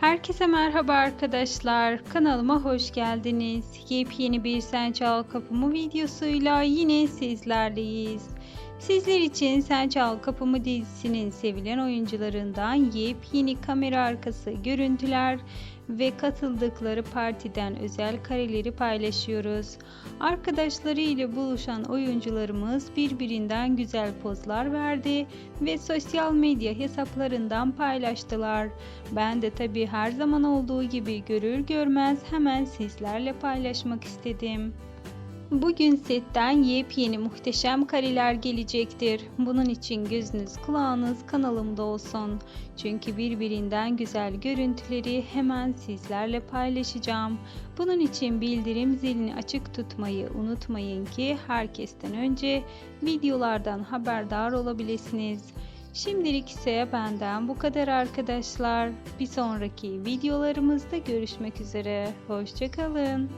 Herkese merhaba arkadaşlar. Kanalıma hoş geldiniz. Yepyeni bir Sen Çal Kapımı videosuyla yine sizlerleyiz. Sizler için Sen Çal Kapımı dizisinin sevilen oyuncularından yepyeni kamera arkası görüntüler ve katıldıkları partiden özel kareleri paylaşıyoruz. Arkadaşları ile buluşan oyuncularımız birbirinden güzel pozlar verdi ve sosyal medya hesaplarından paylaştılar. Ben de tabi her zaman olduğu gibi görür görmez hemen sizlerle paylaşmak istedim. Bugün setten yepyeni muhteşem kareler gelecektir. Bunun için gözünüz kulağınız kanalımda olsun. Çünkü birbirinden güzel görüntüleri hemen sizlerle paylaşacağım. Bunun için bildirim zilini açık tutmayı unutmayın ki herkesten önce videolardan haberdar olabilirsiniz. Şimdilik ise benden bu kadar arkadaşlar. Bir sonraki videolarımızda görüşmek üzere. Hoşçakalın.